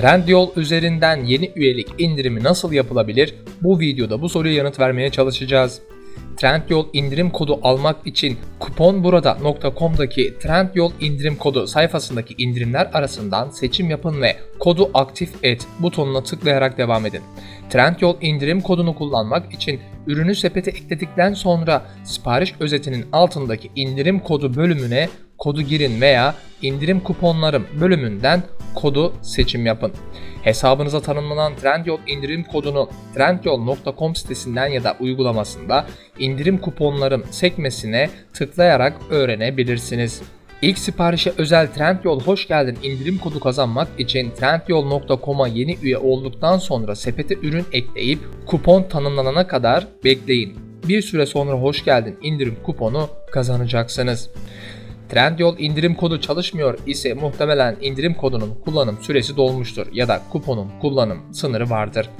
Trendyol üzerinden yeni üyelik indirimi nasıl yapılabilir? Bu videoda bu soruya yanıt vermeye çalışacağız. Trendyol indirim kodu almak için kuponburada.com'daki Trendyol indirim kodu sayfasındaki indirimler arasından seçim yapın ve kodu aktif et butonuna tıklayarak devam edin. Trendyol indirim kodunu kullanmak için ürünü sepete ekledikten sonra sipariş özetinin altındaki indirim kodu bölümüne kodu girin veya indirim kuponlarım bölümünden kodu seçim yapın. Hesabınıza tanımlanan Trendyol indirim kodunu trendyol.com sitesinden ya da uygulamasında indirim kuponlarım sekmesine tıklayarak öğrenebilirsiniz. İlk siparişe özel Trendyol hoş geldin indirim kodu kazanmak için trendyol.com'a yeni üye olduktan sonra sepete ürün ekleyip kupon tanımlanana kadar bekleyin. Bir süre sonra hoş geldin indirim kuponu kazanacaksınız. Trendyol indirim kodu çalışmıyor ise muhtemelen indirim kodunun kullanım süresi dolmuştur ya da kuponun kullanım sınırı vardır.